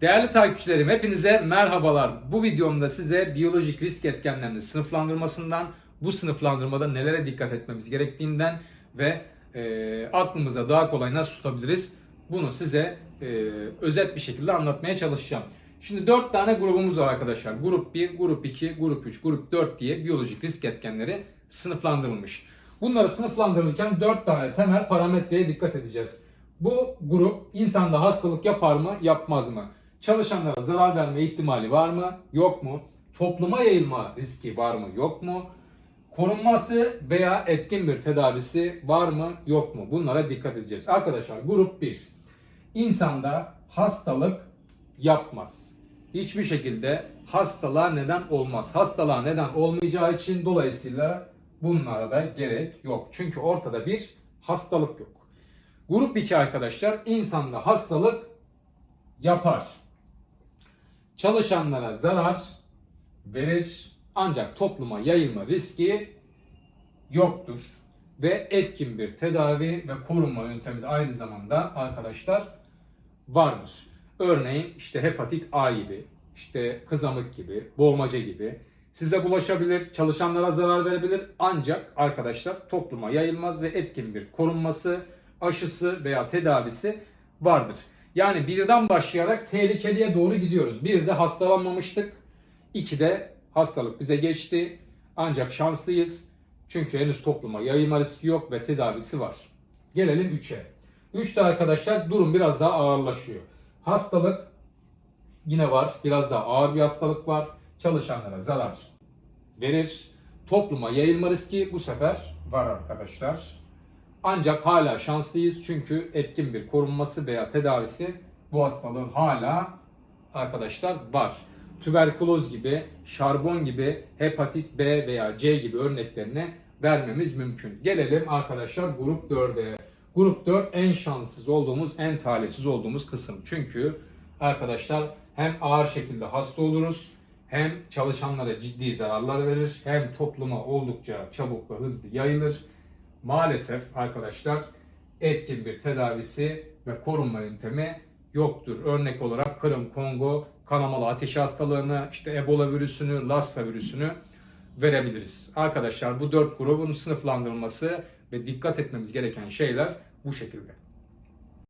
Değerli takipçilerim hepinize merhabalar. Bu videomda size biyolojik risk etkenlerinin sınıflandırmasından, bu sınıflandırmada nelere dikkat etmemiz gerektiğinden ve e, aklımıza daha kolay nasıl tutabiliriz bunu size e, özet bir şekilde anlatmaya çalışacağım. Şimdi 4 tane grubumuz var arkadaşlar. Grup 1, grup 2, grup 3, grup 4 diye biyolojik risk etkenleri sınıflandırılmış. Bunları sınıflandırırken 4 tane temel parametreye dikkat edeceğiz. Bu grup insanda hastalık yapar mı, yapmaz mı? Çalışanlara zarar verme ihtimali var mı, yok mu? Topluma yayılma riski var mı, yok mu? Korunması veya etkin bir tedavisi var mı, yok mu? Bunlara dikkat edeceğiz. Arkadaşlar grup 1. İnsanda hastalık yapmaz. Hiçbir şekilde hastalığa neden olmaz. Hastalığa neden olmayacağı için dolayısıyla bunlara da gerek yok. Çünkü ortada bir hastalık yok. Grup 2 arkadaşlar insanda hastalık yapar. Çalışanlara zarar verir ancak topluma yayılma riski yoktur. Ve etkin bir tedavi ve korunma yöntemi de aynı zamanda arkadaşlar vardır. Örneğin işte hepatit A gibi, işte kızamık gibi, boğmaca gibi size bulaşabilir, çalışanlara zarar verebilir ancak arkadaşlar topluma yayılmaz ve etkin bir korunması, aşısı veya tedavisi vardır. Yani birden başlayarak tehlikeliye doğru gidiyoruz. Bir de hastalanmamıştık. İki de hastalık bize geçti. Ancak şanslıyız. Çünkü henüz topluma yayılma riski yok ve tedavisi var. Gelelim 3'e. 3'te arkadaşlar durum biraz daha ağırlaşıyor. Hastalık yine var. Biraz daha ağır bir hastalık var. Çalışanlara zarar verir. Topluma yayılma riski bu sefer var arkadaşlar. Ancak hala şanslıyız çünkü etkin bir korunması veya tedavisi bu hastalığın hala arkadaşlar var. Tüberküloz gibi, şarbon gibi, hepatit B veya C gibi örneklerini vermemiz mümkün. Gelelim arkadaşlar grup 4'e. Grup 4 en şanssız olduğumuz, en talihsiz olduğumuz kısım. Çünkü arkadaşlar hem ağır şekilde hasta oluruz, hem çalışanlara ciddi zararlar verir, hem topluma oldukça çabuk ve hızlı yayılır. Maalesef arkadaşlar etkin bir tedavisi ve korunma yöntemi yoktur. Örnek olarak Kırım, Kongo kanamalı ateş hastalığını, işte Ebola virüsünü, Lassa virüsünü verebiliriz. Arkadaşlar bu dört grubun sınıflandırılması ve dikkat etmemiz gereken şeyler bu şekilde.